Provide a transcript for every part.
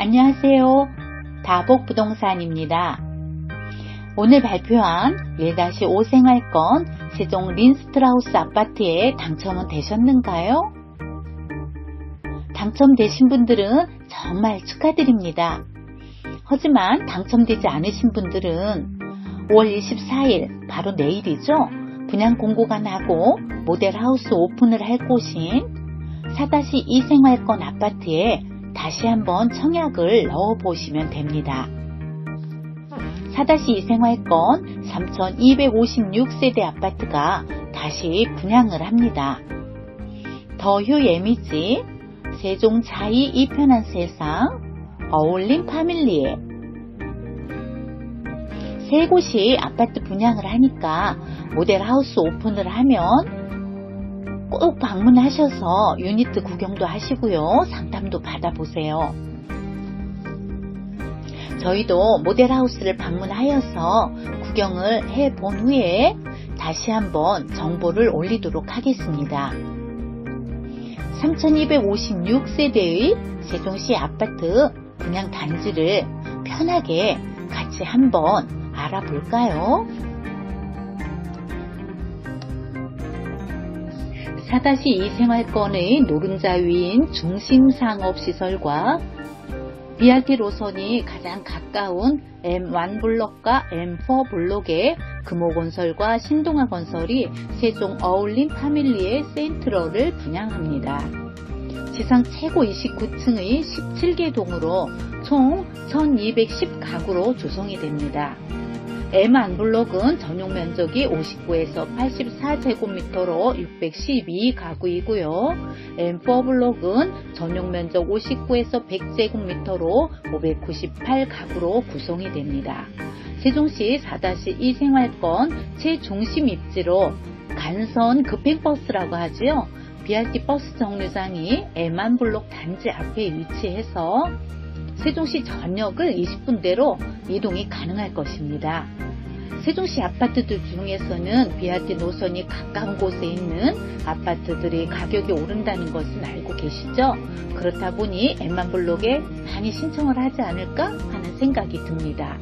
안녕하세요. 다복부동산입니다. 오늘 발표한 1-5 생활권 세종 린스트라우스 아파트에 당첨은 되셨는가요? 당첨되신 분들은 정말 축하드립니다. 하지만 당첨되지 않으신 분들은 5월 24일 바로 내일이죠. 분양 공고가 나고 모델하우스 오픈을 할 곳인 4-2 생활권 아파트에 다시 한번 청약을 넣어 보시면 됩니다. 4-2 생활권 3256세대 아파트가 다시 분양을 합니다. 더휴 예미지, 세종 자이 이편한 세상, 어울림 파밀리에 세 곳이 아파트 분양을 하니까 모델하우스 오픈을 하면 꼭 방문하셔서 유니트 구경도 하시고요. 상담도 받아보세요. 저희도 모델하우스를 방문하여서 구경을 해 본 후에 다시 한번 정보를 올리도록 하겠습니다. 3256세대의 세종시 아파트 분양 단지를 편하게 같이 한번 알아볼까요? 4-2 생활권의 노른자 위인 중심상업시설과 BRT 노선이 가장 가까운 M1 블록과 M4 블록의 금호건설과 신동아건설이 세종 어울림 파밀리의 센트럴을 분양합니다. 지상 최고 29층의 17개 동으로 총 1210가구로 조성이 됩니다. M1 블록은 전용 면적이 59에서 84제곱미터로 612가구이고요. M4 블록은 전용 면적 59에서 100제곱미터로 598가구로 구성이 됩니다. 세종시 4-2 생활권 최중심 입지로 간선 급행버스라고 하지요. BRT 버스 정류장이 M1 블록 단지 앞에 위치해서 세종시 전역을 20분대로 이동이 가능할 것입니다. 세종시 아파트들 중에서는 BRT 노선이 가까운 곳에 있는 아파트들이 가격이 오른다는 것은 알고 계시죠? 그렇다 보니 M1 블록에 많이 신청을 하지 않을까 하는 생각이 듭니다.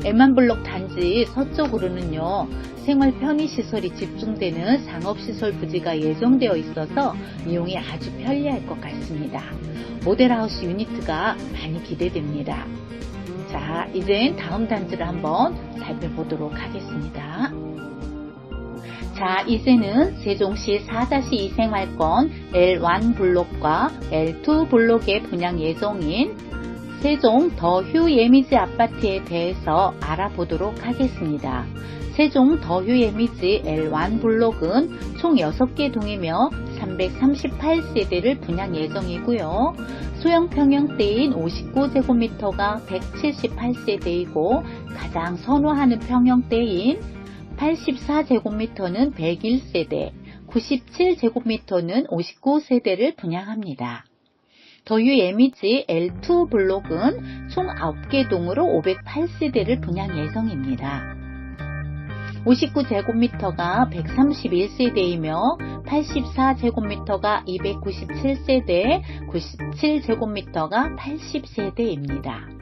M1 블록 단지 서쪽으로는요, 생활 편의시설이 집중되는 상업시설 부지가 예정되어 있어서 이용이 아주 편리할 것 같습니다. 모델하우스 유니트가 많이 기대됩니다. 자, 이젠 다음 단지를 한번 살펴보도록 하겠습니다. 자, 이제는 세종시 4-2 생활권 L1 블록과 L2 블록의 분양 예정인 세종 더휴 예미지 아파트에 대해서 알아보도록 하겠습니다. 세종 더휴 예미지 L1 블록은 총 6개 동이며 338세대를 분양 예정이고요. 소형 평형대인 59제곱미터가 178세대이고 가장 선호하는 평형대인 84제곱미터는 101세대, 97제곱미터는 59세대를 분양합니다. 더유 예미지 L2 블록은 총 9개 동으로 508세대를 분양 예정입니다. 59제곱미터가 131세대이며 84제곱미터가 297세대, 97제곱미터가 80세대입니다.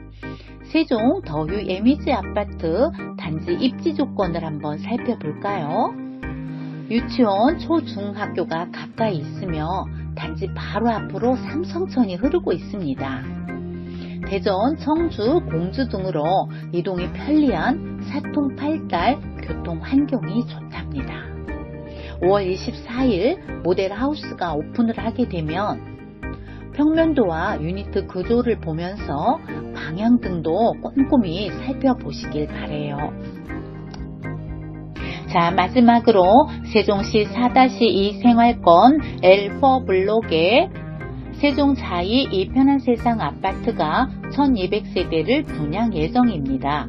세종 더유 에미지 아파트 단지 입지 조건을 한번 살펴볼까요? 유치원, 초중학교가 가까이 있으며 단지 바로 앞으로 삼성천이 흐르고 있습니다. 대전, 청주, 공주 등으로 이동이 편리한 사통팔달 교통 환경이 좋답니다. 5월 24일 모델 하우스가 오픈을 하게 되면 평면도와 유니트 구조를 보면서 방향 등도 꼼꼼히 살펴보시길 바래요. 자, 마지막으로 세종시 4-2 생활권 L4 블록에 세종 자이 이 편한 세상 아파트가 1200세대를 분양 예정입니다.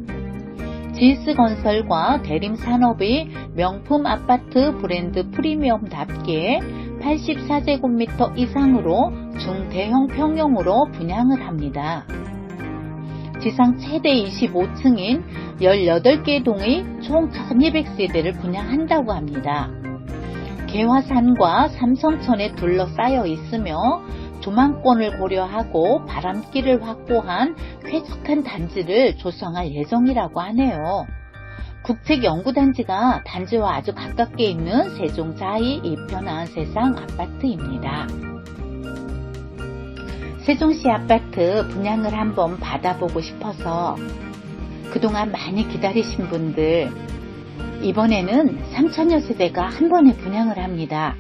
지스건설과 대림산업의 명품 아파트 브랜드 프리미엄답게 84제곱미터 이상으로 중대형 평형으로 분양을 합니다. 지상 최대 25층인 18개 동의 총 1200세대를 분양한다고 합니다. 개화산과 삼성천에 둘러싸여 있으며 조망권을 고려하고 바람길을 확보한 쾌적한 단지를 조성할 예정이라고 하네요. 국책연구단지가 단지와 아주 가깝게 있는 세종 자2 이편한 세상 아파트입니다. 세종시 아파트 분양을 한번 받아보고 싶어서 그동안 많이 기다리신 분들 이번에는 3천여 세대가 한 번에 분양을 합니다.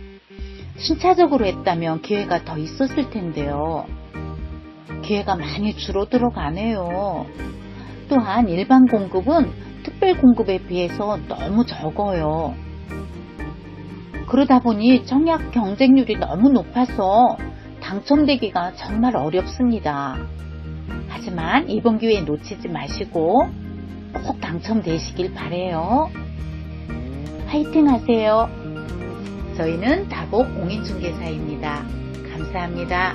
순차적으로 했다면 기회가 더 있었을 텐데요. 기회가 많이 줄어들어 가네요. 또한 일반 공급은 특별 공급에 비해서 너무 적어요. 그러다 보니 청약 경쟁률이 너무 높아서 당첨되기가 정말 어렵습니다. 하지만 이번 기회 놓치지 마시고 꼭 당첨되시길 바래요. 화이팅 하세요. 저희는 다복 공인중개사입니다. 감사합니다.